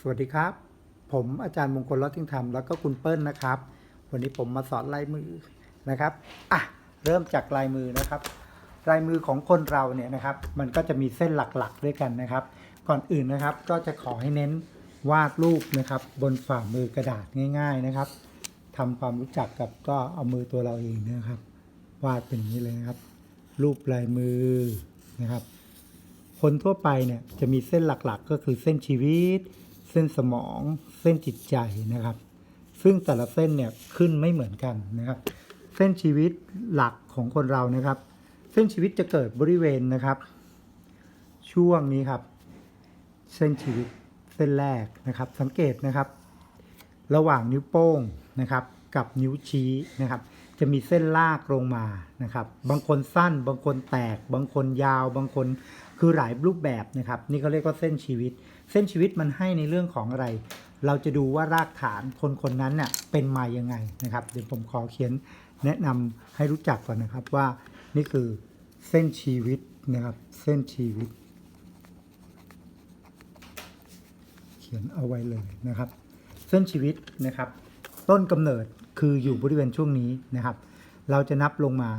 สวัสดีครับ ผมอาจารย์มงคลรัตน์ทิงธรรมแล้วก็คุณเปิ้ลนะครับ วันนี้ผมมาสอนลายมือนะครับอะเริ่มจากลายมือนะครับ ลายมือของคนเราเนี่ยนะครับ มันก็จะมีเส้นหลักๆด้วยกันนะครับ ก่อนอื่นนะครับก็จะขอให้เน้นวาดรูปนะครับ บนฝ่ามือกระดาษง่าย ๆนะครับทำความรู้จักกับก็เอามือตัวเราเองนะครับ วาดเป็นอย่างนี้เลยนะครับ รูปลายมือนะครับ คนทั่วไปเนี่ยจะมีเส้นหลักๆ ก็คือเส้นชีวิต เส้นสมอง เส้นจิตใจนะครับ ซึ่งแต่ละเส้นเนี่ยขึ้นไม่เหมือนกันนะครับ เส้นชีวิตหลักของคนเรานะครับ เส้นชีวิตจะเกิดบริเวณนะครับ ช่วงนี้ครับ เส้นชีวิตเส้นแรกนะครับ สังเกตนะครับ ระหว่างนิ้วโป้งนะครับ กับนิ้วชี้นะครับ จะมีเส้นลากลงมานะครับ บางคนสั้น บางคนแตก บางคนยาว บางคนคือหลายรูปแบบนะครับ นี่เขาเรียกว่าเส้นชีวิต เส้นชีวิตมันให้ในเรื่องของอะไร เราจะดูว่ารากฐานคนคนนั้นเน่ะเป็นมายังไงนะครับ เดี๋ยวผมขอเขียนแนะนำให้รู้จักก่อนนะครับว่านี่คือเส้นชีวิตนะครับ เส้นชีวิต เขียนเอาไว้เลยนะครับ เส้นชีวิตนะครับ ต้นกำเนิด คืออยู่บริเวณช่วงนี้นะครับ เราจะนับลงมา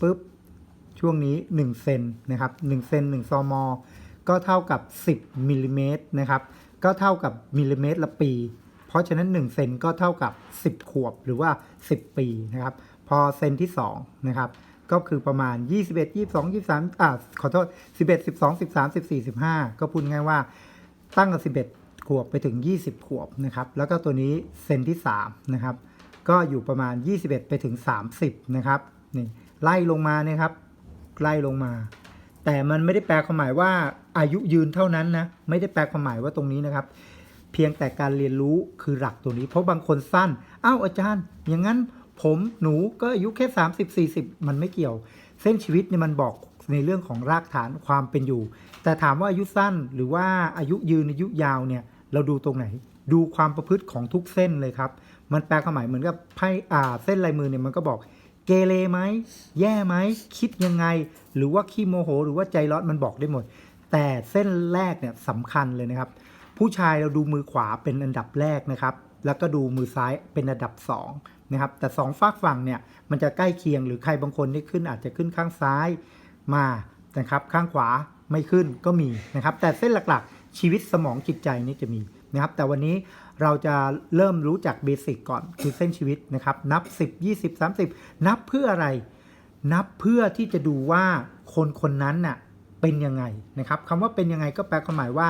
ปุ๊บช่วงนี้1เซนนะครับ1เซน1ซมก็เท่ากับ 10มิลลิเมตรนะครับก็เท่ากับมิลลิเมตรละปี เพราะฉะนั้น1เซนก็เท่ากับ 10 ขวบหรือว่า 10 ปีนะครับพอเซนที่2นะครับก็คือประมาณ 21 22 23อ่าขอโทษ 11 12 13 14 15 ก็พูดง่ายว่าตั้งแต่11 ขวบไปถึง 20 ขวบนะครับแล้วก็ตัวนี้เซนที่3นะครับก็อยู่ประมาณ 21 ไปถึง 30นะครับนี่ไล่ลงมาเนี่ยครับไล่ลงมา แต่มันไม่ได้แปลความหมายว่าอายุยืนเท่านั้นนะไม่ได้แปลความหมายว่าตรงนี้นะครับ เพียงแต่การเรียนรู้คือหลักตัวนี้ เพราะบางคนสั้นอ้าวอาจารย์ อย่างนั้นผมหนูก็อายุแค่ 30 40 มันไม่เกี่ยว เส้นชีวิตเนี่ยมันบอกในเรื่องของรากฐานความเป็นอยู่ แต่ถามว่าอายุสั้นหรือว่าอายุยืนอายุยาวเนี่ย เราดูตรงไหน ดูความประพฤติของทุกเส้นเลยครับ มันแปลความหมายเหมือนกับไพ่อ่าเส้นลายมือเนี่ยมันก็บอกเกเรไหมแย่ไหมคิดยังไง หรือว่าขี้โมโห หรือว่าใจร้อนมันบอกได้หมด แต่เส้นแรกเนี่ยสำคัญเลยนะครับ ผู้ชายเราดูมือขวาเป็นอันดับแรกนะครับ แล้วก็ดูมือซ้ายเป็นอันดับ2นะครับแต่สองฝากฝั่งเนี่ยมันจะใกล้เคียงหรือใครบางคนนี่ขึ้นอาจจะขึ้นข้างซ้ายมานะครับข้างขวาไม่ขึ้นก็มีนะครับ แต่เส้นหลักๆ ชีวิตสมองจิตใจนี่จะมีนะครับแต่วันนี้เราจะเริ่มรู้จักเบสิกก่อนคือเส้นชีวิตนะครับนับ 10 20 30 นับเพื่ออะไร นับเพื่อที่จะดูว่าคนคนนั้นน่ะเป็นยังไงนะครับคำว่าเป็นยังไงก็แปลความหมายว่า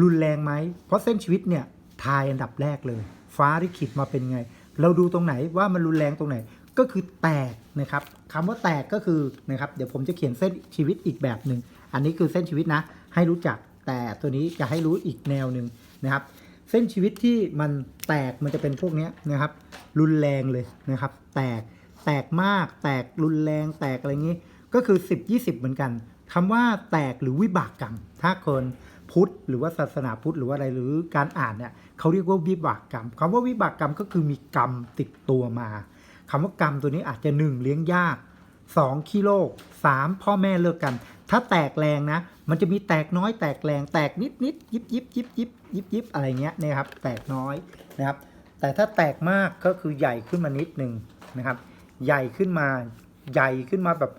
รุนแรงไหมเพราะเส้นชีวิตเนี่ยทายอันดับแรกเลย ฟ้าลิขิตมาเป็นไง เราดูตรงไหนว่ามันรุนแรงตรงไหนก็คือแตกนะครับคำว่าแตกก็คือนะครับเดี๋ยวผมจะเขียนเส้นชีวิตอีกแบบหนึ่งอันนี้คือเส้นชีวิตนะให้รู้จัก แต่ตัวนี้จะให้รู้อีกแนวหนึ่งนะครับ เส้นชีวิตที่มันแตกมันจะเป็นพวกนี้นะครับ รุนแรงเลยนะครับ แตกแตกมาก แตกรุนแรงแตกอะไรอย่างนี้ ก็คือ 10 20 เหมือนกันคำว่าแตกหรือวิบากกรรม ถ้าคนพุทธหรือว่าศาสนาพุทธหรือว่าอะไรหรือการอ่านเนี่ยเขาเรียกว่าวิบากกรรมคำว่าวิบากกรรมก็คือมีกรรมติดตัวมาคำว่ากรรมตัวนี้อาจจะ 1 เลี้ยงยาก 2 ขี้โรค3พ่อแม่เลิกกัน ถ้าแตกแรงนะ มันจะมีแตกน้อยแตกแรง แตกนิดนิดยิบยิบยิบยิบยิบยิบอะไรเงี้ยนะครับ แตกน้อยนะครับ แต่ถ้าแตกมากก็คือใหญ่ขึ้นมานิดหนึ่งนะครับ ใหญ่ขึ้นมาใหญ่ขึ้นมาแบบ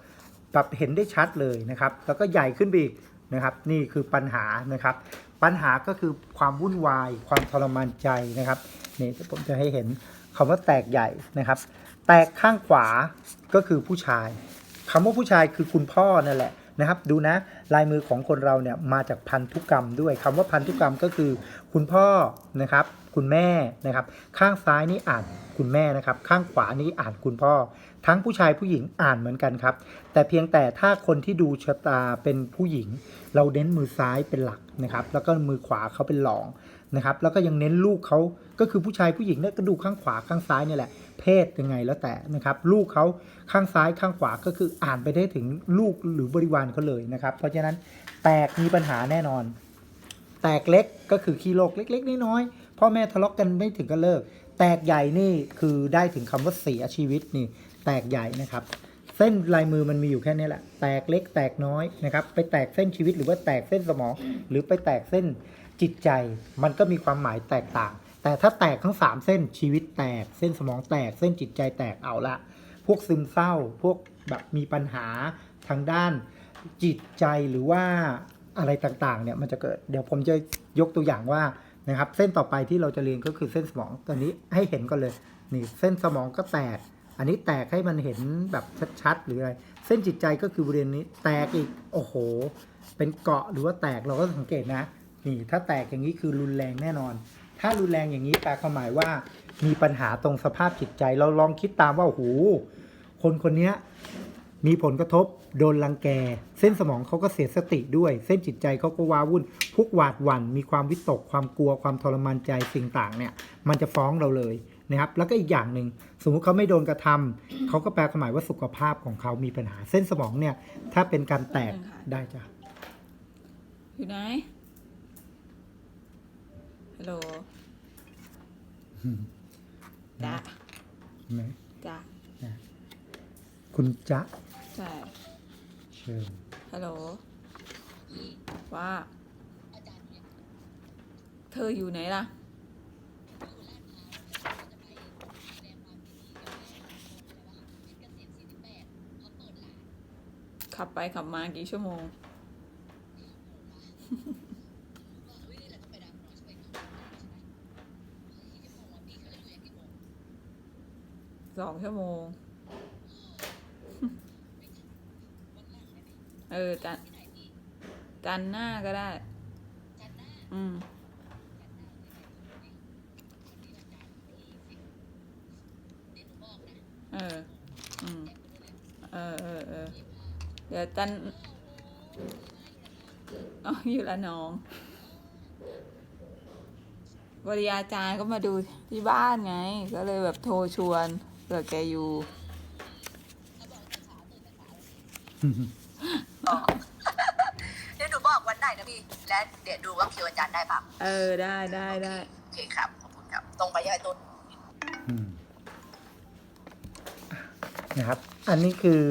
แบบเห็นได้ชัดเลยนะครับ แล้วก็ใหญ่ขึ้นไปอีกนะครับ นี่คือปัญหานะครับ ปัญหาก็คือความวุ่นวาย ความทรมานใจนะครับนี่ผมจะให้เห็นคำว่าแตกใหญ่นะครับ แตกข้างขวาก็คือผู้ชายคำว่าผู้ชายคือคุณพ่อนั่นแหละ นะครับดูนะลายมือของคนเราเนี่ยมาจากพันธุกรรมด้วยคำว่าพันธุกรรมก็คือ คุณพ่อนะครับคุณแม่นะครับ ข้างซ้ายนี่อ่านคุณแม่นะครับ ข้างขวานี่อ่านคุณพ่อ ทั้งผู้ชายผู้หญิงอ่านเหมือนกันครับ แต่เพียงแต่ถ้าคนที่ดูชะตาเป็นผู้หญิง เราเน้นมือซ้ายเป็นหลักนะครับ แล้วก็มือขวาเขาเป็นหลองนะครับ แล้วก็ยังเน้นลูกเขาก็คือผู้ชายผู้หญิงเนี่ยก็ดูข้างขวาข้างซ้ายเนี่ยแหละ เพศยังไงแล้วแต่นะครับลูกเขาข้างซ้ายข้างขวาก็คืออ่านไปได้ถึงลูกหรือบริวารเขาเลยนะครับ เพราะฉะนั้นแตกมีปัญหาแน่นอน แตกเล็กก็คือขี้โรคเล็ก ๆ น้อยๆพ่อแม่ทะเลาะกันไม่ถึงก็เลิก แตกใหญ่นี่คือได้ถึงคำว่าเสียชีวิตนี่แตกใหญ่นะครับเส้นลายมือมันมีอยู่แค่นี้แหละ แตกเล็กแตกน้อยนะครับ ไปแตกเส้นชีวิตหรือว่าแตกเส้นสมอง หรือไปแตกเส้นจิตใจ มันก็มีความหมายแตกต่าง แต่ถ้าแตกทั้งสามเส้นชีวิตแตก เส้นสมองแตก เส้นจิตใจแตกเอาละ พวกซึมเศร้า พวกแบบมีปัญหาทางด้านจิตใจหรือว่าอะไรต่างๆเนี่ยมันจะเกิดเดี๋ยวผมจะยกตัวอย่างว่านะครับเส้นต่อไปที่เราจะเรียนก็คือเส้นสมองตอนนี้ให้เห็นก่อนเลยนี่เส้นสมองก็แตก อันนี้แตกให้มันเห็นแบบชัดๆ หรืออะไร เส้นจิตใจก็คือบริเวณนี้แตกอีกโอ้โห เป็นเกาะหรือว่าแตกเราก็สังเกตนะนี่ถ้าแตกอย่างนี้คือรุนแรงแน่นอน ถ้ารุนแรงอย่างนี้แปลความหมายว่ามีปัญหาตรงสภาพจิตใจ เราลองคิดตามว่าโอ้โหคนคนนี้มีผลกระทบโดนรังแก เส้นสมองเขาก็เสียสติด้วย เส้นจิตใจเขาก็ว้าวุ่นพุกหวาดหวั่นมีความวิตกความกลัวความทรมานใจสิ่งต่างเนี่ย มันจะฟ้องเราเลยนะครับ แล้วก็อีกอย่างหนึ่งสมมุติเขาไม่โดนกระทำเขาก็แปลความหมายว่าสุขภาพของเขามีปัญหา เส้นสมองเนี่ย ถ้าเป็นการแตกได้จ้ะอยู่ไหน ฮัลโหลอืมจ้ะเห็นไหมจ้ะคุณจ๊ะใช่เชิญฮัลโหลว่า เธออยู่ไหนล่ะ ขับไปขับมากี่ชั่วโมง สองชั่วโมง เออ จันจันหน้าก็ได้ อืม เออ อืม เออเออเออเดี๋ยวจันอ๋ออยู่ละน้องวริยาจารย์ก็มาดูที่บ้านไง ก็เลยแบบโทรชวน เผื่อแกอยู่เดี๋ยวหนูบอกวันไหนนะพี่ และเดี๋ยวดูว่าคิวอาจารย์ได้ปะเออได้ได้ได้โอเคครับ ขอบคุณครับ ตรงไปยังไงต้นอืมนะครับ อันนี้คือ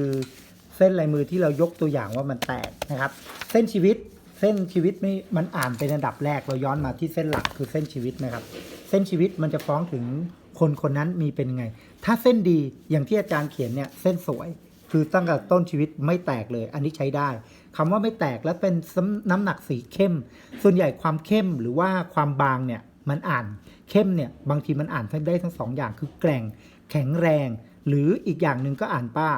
เส้นลายมือที่เรายกตัวอย่างว่ามันแตกนะครับ เส้นชีวิต เส้นชีวิตไม่มันอ่านเป็นอันดับแรกเราย้อนมาที่เส้นหลักคือเส้นชีวิตนะครับ เส้นชีวิตมันจะฟ้องถึง คนคนนั้นมีเป็นไง ถ้าเส้นดีอย่างที่อาจารย์เขียนเนี่ยเส้นสวย คือตั้งแต่ต้นชีวิตไม่แตกเลย อันนี้ใช้ได้คำว่าไม่แตกและเป็นน้ำหนักสีเข้ม ส่วนใหญ่ความเข้มหรือว่าความบางเนี่ยมันอ่านเข้มเนี่ยบางทีมันอ่านได้ทั้งสองอย่างคือแกร่งแข็งแรง หรืออีกอย่างหนึ่งก็อ่านป้า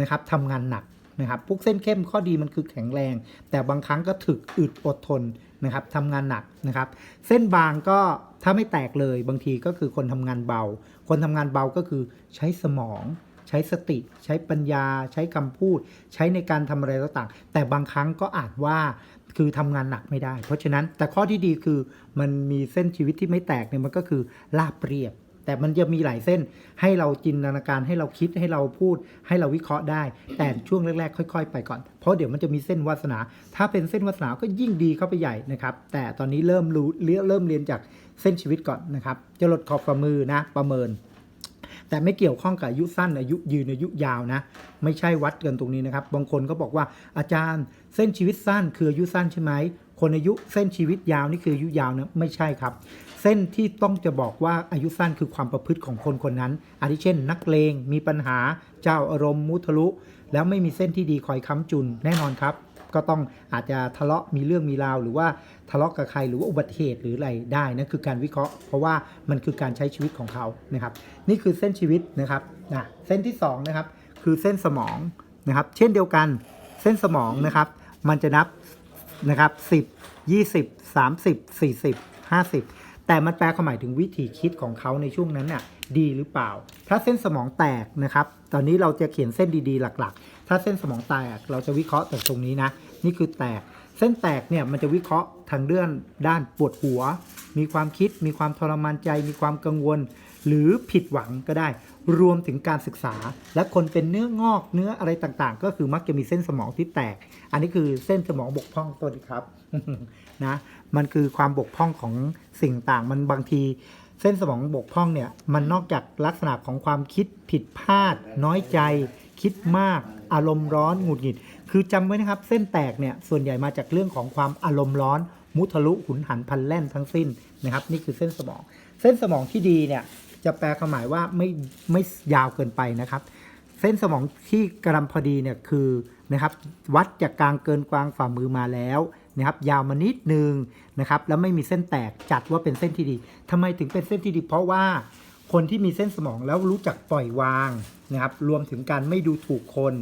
นะครับทำงานหนักนะครับพวกเส้นเข้มข้อดีมันคือแข็งแรง แต่บางครั้งก็ถึกอึดอดทน นะครับทำงานหนักนะครับ เส้นบางก็ถ้าไม่แตกเลยบางทีก็คือคนทำงานเบา คนทำงานเบาก็คือใช้สมอง ใช้สติ ใช้ปัญญา ใช้คำพูด ใช้ในการทำอะไรต่างๆแต่บางครั้งก็อาจว่าคือทำงานหนักไม่ได้ เพราะฉะนั้นแต่ข้อที่ดีคือมันมีเส้นชีวิตที่ไม่แตกเนี่ยมันก็คือลาบเรียบ แต่มันจะมีหลายเส้นให้เราจินตนาการให้เราคิดให้เราพูด ให้เราวิเคราะห์ได้ แต่ช่วงแรก ๆ ค่อย ๆ ไปก่อน เพราะเดี๋ยวมันจะมีเส้นวาสนา ถ้าเป็นเส้นวาสนาก็ยิ่งดีเข้าไปใหญ่นะครับ แต่ตอนนี้เริ่มรู้เริ่มเรียนจากเส้นชีวิตก่อนนะครับจะลดขอบฝ่ามือนะประเมิน แต่ไม่เกี่ยวข้องกับอายุสั้นอายุยืนอายุยาวนะ ไม่ใช่วัดกันตรงนี้นะครับ บางคนก็บอกว่าอาจารย์เส้นชีวิตสั้นคืออายุสั้นใช่ไหมคนอายุเส้นชีวิตยาวนี่คืออายุยาวนะไม่ใช่ครับ เส้นที่ต้องจะบอกว่าอายุสั้นคือความประพฤติของคนคนนั้น อาทิเช่น นักเลงมีปัญหาเจ้าอารมณ์มุทะลุ แล้วไม่มีเส้นที่ดีคอยค้ำจุนแน่นอนครับ ก็ต้องอาจจะทะเลาะมีเรื่องมีราว หรือว่าทะเลาะกับใครหรือว่าอุบัติเหตุหรืออะไรได้นะคือการวิเคราะห์ เพราะว่ามันคือการใช้ชีวิตของเขานะครับ นี่คือเส้นชีวิตนะครับนะเส้นที่สองนะครับคือเส้นสมองนะครับ เช่นเดียวกันเส้นสมองนะครับ มันจะนับนะครับ10 20 30 40 50 แต่มันแปลความหมายถึงวิธีคิดของเขาในช่วงนั้นน่ะดีหรือเปล่า ถ้าเส้นสมองแตกนะครับ ตอนนี้เราจะเขียนเส้นดีๆหลัก ๆ ถ้าเส้นสมองแตกเราจะวิเคราะห์จากตรงนี้นะ นี่คือแตก เส้นแตกเนี่ยมันจะวิเคราะห์ทางเรื่องด้านปวดหัว มีความคิด มีความทรมานใจ มีความกังวล หรือผิดหวังก็ได้ รวมถึงการศึกษา และคนเป็นเนื้องอกเนื้ออะไรต่างๆ ก็คือมักจะมีเส้นสมองที่แตก อันนี้คือเส้นสมองบกพร่องตัวดีครับนะมันคือความบกพร่องของสิ่งต่างมันบางทีเส้นสมองบกพร่องเนี่ยมันนอกจากลักษณะของความคิดผิดพลาด น้อยใจ คิดมาก อารมณ์ร้อนหงุดหงิด คือจำไว้นะครับ เส้นแตกเนี่ยส่วนใหญ่มาจากเรื่องของความอารมณ์ร้อน มุทะลุหุนหันพันแล่นทั้งสิ้นนะครับ นี่คือเส้นสมอง เส้นสมองที่ดีเนี่ย จะแปลความหมายว่าไม่ไม่ยาวเกินไปนะครับ เส้นสมองที่กระลำพอดีเนี่ยคือนะครับวัดจากกลางเกินกลางฝ่ามือมาแล้วนะครับยาวมานิดนึงนะครับแล้วไม่มีเส้นแตกจัดว่าเป็นเส้นที่ดีทำไมถึงเป็นเส้นที่ดี เพราะว่าคนที่มีเส้นสมองแล้วรู้จักปล่อยวางนะครับรวมถึงการไม่ดูถูกคน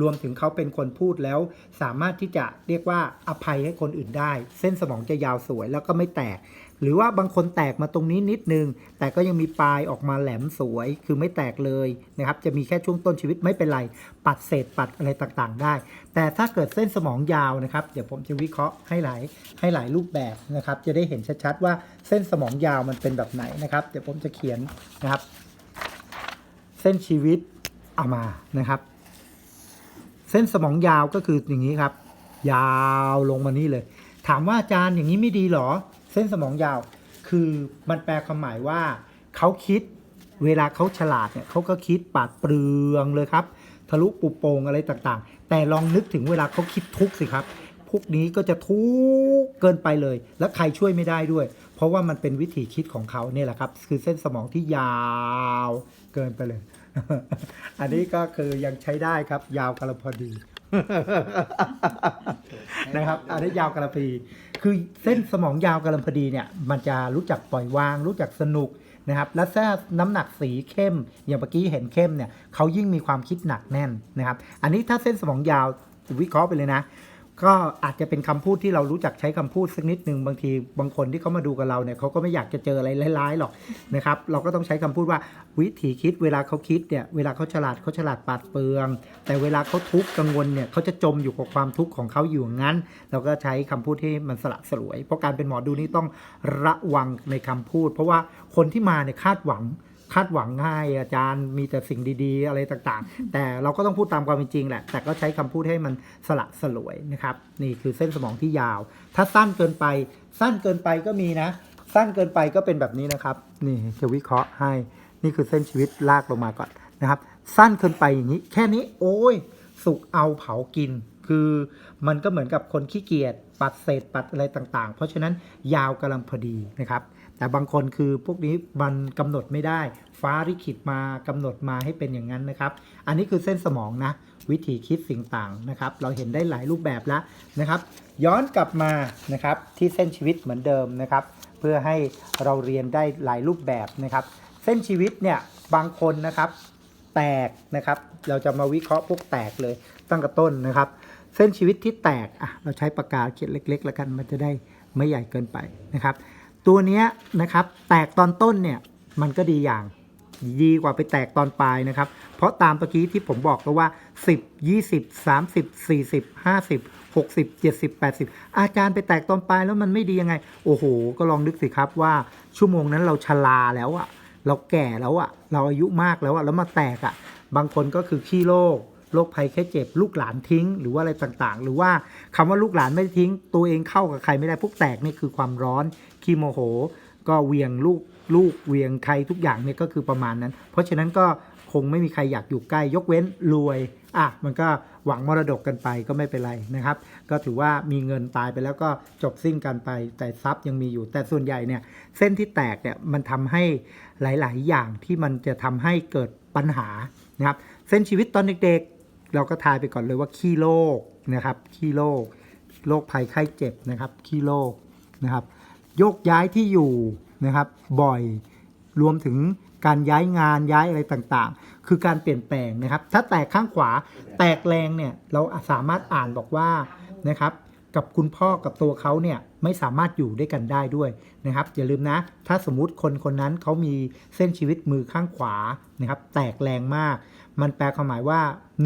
รวมถึงเขาเป็นคนพูดแล้ว สามารถที่จะเรียกว่าอภัยให้คนอื่นได้ เส้นสมองจะยาวสวยแล้วก็ไม่แตก หรือว่าบางคนแตกมาตรงนี้นิดนึง แต่ก็ยังมีปลายออกมาแหลมสวย คือไม่แตกเลยนะครับจะมีแค่ช่วงต้นชีวิตไม่เป็นไร ปัดเศษปัดอะไรต่างๆ ได้ แต่ถ้าเกิดเส้นสมองยาวนะครับ เดี๋ยวผมจะวิเคราะห์ให้หลายให้หลายรูปแบบนะครับจะได้เห็นชัดๆว่าเส้นสมองยาวมันเป็นแบบไหนนะครับ เดี๋ยวผมจะเขียนนะครับ เส้นชีวิตเอามานะครับ เส้นสมองยาวก็คืออย่างนี้ครับ ยาวลงมานี่เลย ถามว่าอาจารย์อย่างนี้ไม่ดีหรอ เส้นสมองยาว คือมันแปลความหมายว่าเขาคิดเวลาเขาฉลาดเนี่ยเขาก็คิดปาดเปลืองเลยครับ ทะลุปุโปงอะไรต่างๆ แต่ลองนึกถึงเวลาเขาคิดทุกข์สิครับ พวกนี้ก็จะทุกข์เกินไปเลย และใครช่วยไม่ได้ด้วย เพราะว่ามันเป็นวิถีคิดของเขาเนี่ยแหละครับ คือเส้นสมองที่ยาวเกินไปเลย อันนี้ก็คือยังใช้ได้ครับ ยาวกระพอดีนะครับอันนี้ยาวกระพีคือเส้นสมองยาวกระพอดีเนี่ย มันจะรู้จักปล่อยวาง รู้จักสนุกนะครับ และถ้าน้ำหนักสีเข้ม อย่างเมื่อกี้เห็นเข้มเนี่ยเขายิ่งมีความคิดหนักแน่นนะครับ อันนี้ถ้าเส้นสมองยาววิเคราะห์ไปเลยนะ ก็อาจจะเป็นคำพูดที่เรารู้จักใช้คำพูดสักนิดหนึ่งบางทีบางคนที่เขามาดูกับเราเนี่ยเขาก็ไม่อยากจะเจออะไรร้ายๆหรอกนะครับเราก็ต้องใช้คำพูดว่าวิธีคิดเวลาเขาคิดเนี่ยเวลาเขาฉลาดเขาฉลาดปาดเปลือง แต่เวลาเขาทุกข์กังวลเนี่ยเขาจะจมอยู่กับความทุกข์ของเขาอยู่อย่างนั้น เราก็ใช้คำพูดที่มันสละสลวย เพราะการเป็นหมอดูนี่ต้องระวังในคำพูด เพราะว่าคนที่มาเนี่ยคาดหวัง คาดหวังง่ายอาจารย์มีแต่สิ่งดีๆ อะไรต่างๆ แต่เราก็ต้องพูดตามความเป็นจริงแหละ แต่ก็ใช้คำพูดให้มันสละสลวยนะครับ นี่คือเส้นสมองที่ยาว ถ้าสั้นเกินไป สั้นเกินไปก็มีนะ สั้นเกินไปก็เป็นแบบนี้นะครับ นี่จะวิเคราะห์ให้ นี่คือเส้นชีวิตลากลงมาก่อนนะครับ สั้นเกินไปอย่างนี้ แค่นี้ โอ้ย สุกเอาเผากิน คือมันก็เหมือนกับคนขี้เกียจปัดเศษปัดอะไรต่างๆ เพราะฉะนั้นยาวกำลังพอดีนะครับ แต่บางคนคือพวกนี้มันกำหนดไม่ได้ ฟ้าลิขิตมากำหนดมาให้เป็นอย่างนั้นนะครับ อันนี้คือเส้นสมองนะ วิธีคิดสิ่งต่างนะครับ เราเห็นได้หลายรูปแบบแล้วนะครับ ย้อนกลับมานะครับที่เส้นชีวิตเหมือนเดิมนะครับ เพื่อให้เราเรียนได้หลายรูปแบบนะครับ เส้นชีวิตเนี่ยบางคนนะครับ แตกนะครับ เราจะมาวิเคราะห์พวกแตกเลยตั้งแต่ต้นนะครับ เส้นชีวิตที่แตกอะเราใช้ปากกาเขียนเล็ก ๆ แล้วกันมันจะได้ไม่ใหญ่เกินไปนะครับ ตัวเนี้ยนะครับแตกตอนต้นเนี่ยมันก็ดีอย่างดีกว่าไปแตกตอนปลายนะครับ เพราะตามตะกี้ที่ผมบอกแล้วว่า 10 20 30 40 50 60 70 80 อาจารย์ไปแตกตอนปลายแล้วมันไม่ดียังไง โอ้โห ก็ลองนึกสิครับว่าชั่วโมงนั้นเราชราแล้วอะเราแก่แล้วอะเราอายุมากแล้วอะแล้วมาแตกอะบางคนก็คือขี้โรค โรคภัยแค่เจ็บ ลูกหลานทิ้ง หรือว่าอะไรต่างๆ หรือว่าคำว่าลูกหลานไม่ทิ้ง ตัวเองเข้ากับใครไม่ได้พวกแตกนี่คือความร้อนขี้โมโห ก็เวียงลูกลูกเวียงใครทุกอย่างเนี่ยก็คือประมาณนั้น เพราะฉะนั้นก็คงไม่มีใครอยากอยู่ใกล้ ยกเว้นรวยอะมันก็หวังมรดกกันไปก็ไม่เป็นไรนะครับ ก็ถือว่ามีเงินตายไปแล้วก็จบสิ้นกันไป แต่ทรัพย์ยังมีอยู่ แต่ส่วนใหญ่เนี่ยเส้นที่แตกเนี่ยมันทำให้หลาย ๆ อย่างที่มันจะทำให้เกิดปัญหานะครับ เส้นชีวิตตอนเด็ก ๆ เราก็ทายไปก่อนเลยว่าขี้โรคนะครับขี้โรคโรคภัยไข้เจ็บนะครับขี้โรคนะครับยกย้ายที่อยู่นะครับบ่อยรวมถึงการย้ายงานย้ายอะไรต่างๆ คือการเปลี่ยนแปลงนะครับ ถ้าแตกข้างขวาแตกแรงเนี่ยเราสามารถอ่านบอกว่านะครับกับคุณพ่อกับตัวเขาเนี่ยไม่สามารถอยู่ด้วยกันได้ด้วยนะครับอย่าลืมนะ ถ้าสมมุติคนคนนั้นเขามีเส้นชีวิตมือข้างขวานะครับแตกแรงมาก มันแปลความหมายว่า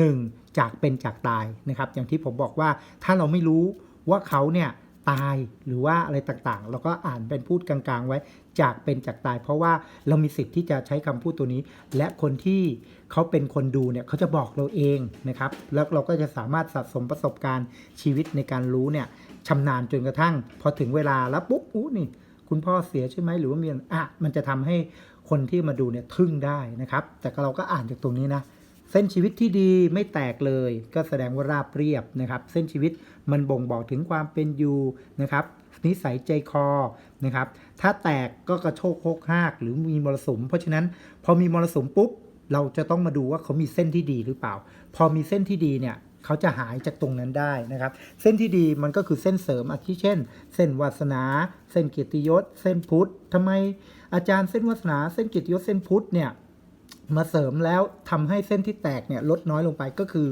1. จากเป็นจากตายนะครับ อย่างที่ผมบอกว่าถ้าเราไม่รู้ว่าเขาเนี่ยตายหรือว่าอะไรต่างๆ เราก็อ่านเป็นพูดกลางๆ ไว้จากเป็นจากตาย เพราะว่าเรามีสิทธิ์ที่จะใช้คำพูดตัวนี้ และคนที่เขาเป็นคนดูเนี่ยเขาจะบอกเราเองนะครับ แล้วเราก็จะสามารถสะสมประสบการณ์ชีวิตในการรู้เนี่ยชำนาญจนกระทั่ง พอถึงเวลาแล้วปุ๊บอู้นี่ คุณพ่อเสียใช่ไหมหรือว่ามีอะมันจะทำให้คนที่มาดูเนี่ยทึ่งได้นะครับ แต่เราก็อ่านจากตรงนี้นะ เส้นชีวิตที่ดีไม่แตกเลย ก็แสดงว่าราบเรียบนะครับ เส้นชีวิตมันบ่งบอกถึงความเป็นอยู่นะครับนิสัยใจคอนะครับ ถ้าแตกก็กระโชกโคกหากหรือมีมรสุม เพราะฉะนั้นพอมีมรสุมปุ๊บ เราจะต้องมาดูว่าเขามีเส้นที่ดีหรือเปล่า พอมีเส้นที่ดีเนี่ยเขาจะหายจากตรงนั้นได้นะครับ เส้นที่ดีมันก็คือเส้นเสริมอาทิเช่น เส้นวาสนา เส้นเกียรติยศ เส้นพุทธทำไมอาจารย์เส้นวาสนา เส้นเกียรติยศเส้นพุทธเนี่ย มาเสริมแล้วทำให้เส้นที่แตกเนี่ยลดน้อยลงไปก็คือ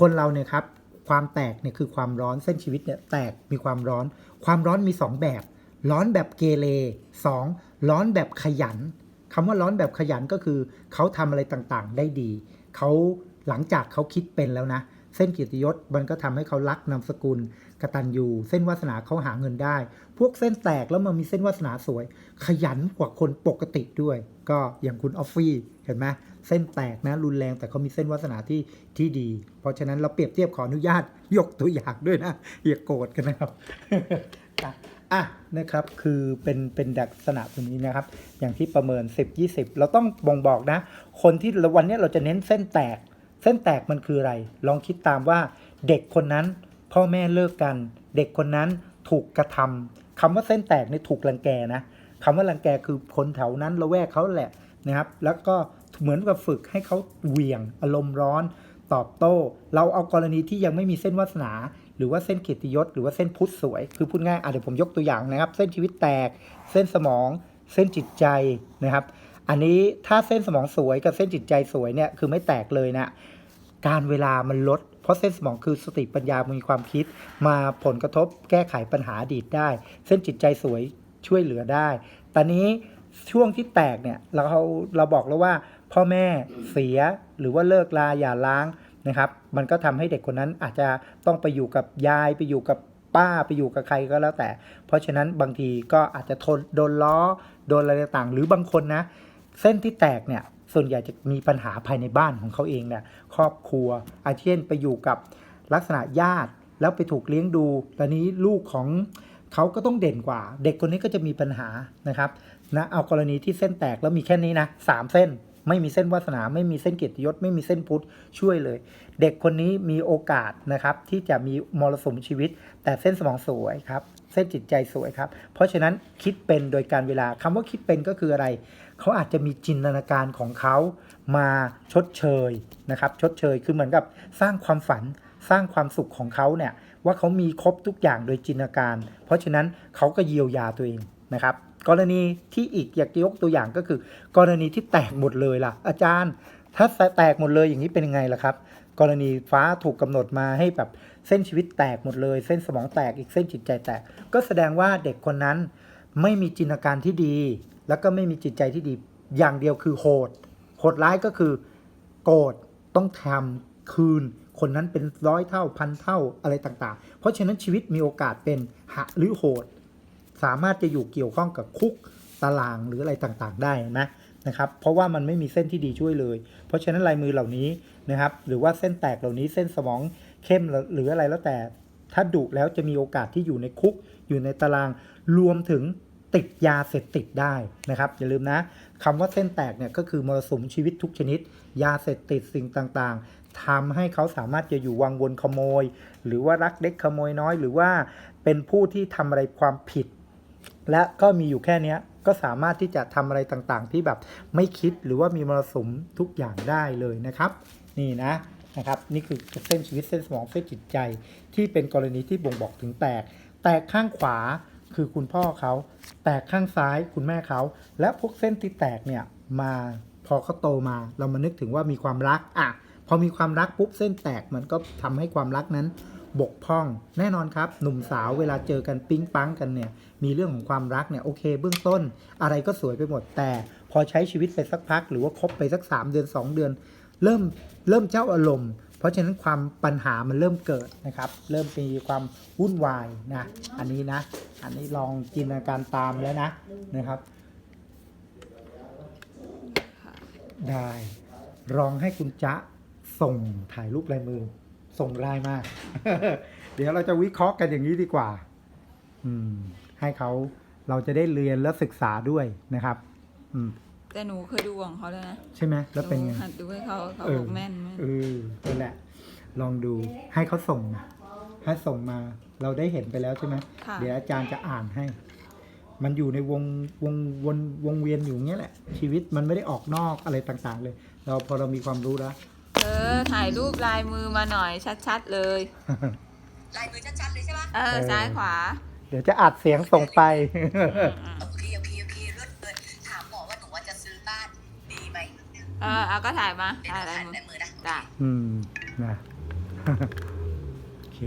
คนเราเนี่ยครับความแตกเนี่ยคือความร้อนเส้นชีวิตเนี่ยแตกมีความร้อน ความร้อนมี 2 แบบ ร้อนแบบเกเร 2. ร้อนแบบขยันคำว่าร้อนแบบขยันก็คือ เขาทำอะไรต่างๆ ได้ดี เขาหลังจากเขาคิดเป็นแล้วนะ เส้นเกียรติยศมันก็ทำให้เขารักนามสกุลกตัญญูเส้นวาสนาเขาหาเงินได้ พวกเส้นแตกแล้วมันมีเส้นวาสนาสวย ขยันกว่าคนปกติด้วย ก็อย่างคุณออฟฟี่เห็นไหมเส้นแตกนะรุนแรงแต่เขามีเส้นวาสนาที่ที่ดี เพราะฉะนั้นเราเปรียบเทียบขออนุญาตยกตัวอย่างด้วยนะอย่าโกรธกันนะครับอะนะครับคือเป็นเป็นลักษณะตัวนี้นะครับ อย่างที่ประเมิน 10 20 เราต้องบ่งบอกนะ คนที่วันนี้เราจะเน้นเส้นแตก เส้นแตกมันคืออะไร ลองคิดตามว่าเด็กคนนั้น พ่อแม่เลิกกัน เด็กคนนั้นถูกกระทำคำว่าเส้นแตกเนี่ยถูกรังแกนะคำว่ารังแกคือคนแถวนั้นละแวกเขาแหละนะครับ แล้วก็เหมือนกับฝึกให้เขาเหวี่ยงอารมณ์ร้อน ตอบโต้ เราเอากรณีที่ยังไม่มีเส้นวาสนา หรือว่าเส้นเกียรติยศหรือว่าเส้นพุทธสวย คือพูดง่ายอะเดี๋ยวผมยกตัวอย่างนะครับ เส้นชีวิตแตก เส้นสมอง เส้นจิตใจนะครับ อันนี้ถ้าเส้นสมองสวยกับเส้นจิตใจสวยเนี่ยคือไม่แตกเลยนะ การเวลามันลด เพราะเส้นสมองคือสติปัญญามีความคิด มาผลกระทบแก้ไขปัญหาอดีตได้ เส้นจิตใจสวยช่วยเหลือได้ ตอนนี้ช่วงที่แตกเนี่ยเราเราบอกแล้วว่า พ่อแม่เสียหรือว่าเลิกลาอย่าล้างนะครับ มันก็ทำให้เด็กคนนั้นอาจจะต้องไปอยู่กับยายไปอยู่กับป้าไปอยู่กับใครก็แล้วแต่ เพราะฉะนั้นบางทีก็อาจจะทนโดนล้อโดนอะไรต่างหรือบางคนนะ เส้นที่แตกเนี่ย ส่วนใหญ่จะมีปัญหาภายในบ้านของเขาเองเนี่ยครอบครัวอาเช่นไปอยู่กับลักษณะญาติแล้วไปถูกเลี้ยงดูตอนนี้ลูกของเขาก็ต้องเด่นกว่า เด็กคนนี้ก็จะมีปัญหานะครับนะเอากรณีที่เส้นแตกแล้วมีแค่นี้นะสามเส้นไม่มีเส้นวาสนาไม่มีเส้นเกียรติยศไม่มีเส้นพุทธช่วยเลย เด็กคนนี้มีโอกาสนะครับที่จะมีมรสุมชีวิต แต่เส้นสมองสวยครับ เส้นจิตใจสวยครับ เพราะฉะนั้นคิดเป็นโดยการเวลาคำว่าคิดเป็นก็คืออะไร เขาอาจจะมีจินตนาการของเขามาชดเชยนะครับ ชดเชยคือเหมือนกับสร้างความฝันสร้างความสุขของเขาเนี่ยว่าเขามีครบทุกอย่างโดยจินตนาการ เพราะฉะนั้นเขาก็เยียวยาตัวเองนะครับกรณีที่อีกอยากยกตัวอย่างก็คือ กรณีที่แตกหมดเลยล่ะ อาจารย์ ถ้าแตกหมดเลยอย่างนี้เป็นยังไงล่ะครับ กรณีฟ้าถูกกำหนดมาให้แบบเส้นชีวิตแตกหมดเลย เส้นสมองแตกอีกเส้นจิตใจแตก ก็แสดงว่าเด็กคนนั้นไม่มีจินตนาการที่ดี แล้วก็ไม่มีจิตใจที่ดีอย่างเดียวคือโหด โหดร้ายก็คือ โกรธต้องทำคืน คนนั้นเป็นร้อยเท่าพันเท่าอะไรต่างๆ เพราะฉะนั้นชีวิตมีโอกาสเป็นหะหรือโหด สามารถจะอยู่เกี่ยวข้องกับคุกตารางหรืออะไรต่างๆ ได้นะนะครับ เพราะว่ามันไม่มีเส้นที่ดีช่วยเลย เพราะฉะนั้นลายมือเหล่านี้นะครับ หรือว่าเส้นแตกเหล่านี้เส้นสมองเข้มหรืออะไรแล้วแต่ถ้าดุแล้วจะมีโอกาสที่อยู่ในคุกอยู่ในตารางรวมถึง ติดยาเสพติดได้นะครับ อย่าลืมนะคำว่าเส้นแตกเนี่ยก็คือมรสุมชีวิตทุกชนิด ยาเสพติดสิ่งต่างๆทำให้เขาสามารถจะอยู่วังวนขโมย หรือว่ารักเล็กขโมยน้อย หรือว่าเป็นผู้ที่ทำอะไรความผิด และก็มีอยู่แค่นี้ก็สามารถที่จะทำอะไรต่างๆ ที่แบบไม่คิดหรือว่ามีมรสุมทุกอย่างได้เลยนะครับ นี่นะนะครับนี่คือเส้นชีวิตเส้นสมองเส้นจิตใจ ที่เป็นกรณีที่บ่งบอกถึงแตก แตกข้างขวา คือคุณพ่อเขาแตกข้างซ้ายคุณแม่เขา และพวกเส้นที่แตกเนี่ยมาพอเขาโตมา เรามานึกถึงว่ามีความรักอะพอมีความรักปุ๊บเส้นแตกมันก็ทำให้ความรักนั้นบกพร่องแน่นอนครับ หนุ่มสาวเวลาเจอกันปิ๊งปังกันเนี่ยมีเรื่องของความรักเนี่ยโอเค เบื้องต้น อะไรก็สวยไปหมดแต่ พอใช้ชีวิตไปสักพัก หรือว่าคบไปสัก 3 เดือน 2 เดือน เริ่มเริ่มเจ้าอารมณ์ ราะฉะนั้นความปัญหามันเริ่มเกิดนะครับ เริ่มมีความวุ่นวายนะอันนี้นะ อันนี้ลองจินตนาการตามแล้วนะนะครับ ได้ลองให้คุณจ๊ะส่งถ่ายรูปลายมือ ส่งไลน์มา เดี๋ยวเราจะวิเคราะห์กันอย่างนี้ดีกว่า อืม ให้เขาเราจะได้เรียนและศึกษาด้วยนะครับ อืม แต่หนูเคยดูของเขาแล้วนะใช่ไหมแล้วเป็นหไงหัดดูให้เขาเขาเออ บอกแม่นแม่นเออนั่นแหละ ลองดูให้เขาส่งมาให้ส่งมา เราได้เห็นไปแล้วใช่ไหมค่ะ เดี๋ยวอาจารย์จะอ่านให้ มันอยู่ในวงวงวนวงเวียนอยู่อย่างเงี้ยแหละ ชีวิตมันไม่ได้ออกนอกอะไรต่างๆ เลย เราพอเรามีความรู้แล้วเออถ่ายรูปลายมือมาหน่อยชัดๆเลย ลายมือชัดๆเลยใช่ปะเออ เออ ซ้ายขวาเดี๋ยวจะอัดเสียงส่งไปโอเเออเอาก็ถ่ายมาเดี๋ยวถ่ายหนูลายถ่ายมือในมือนะอืมนะ โอเค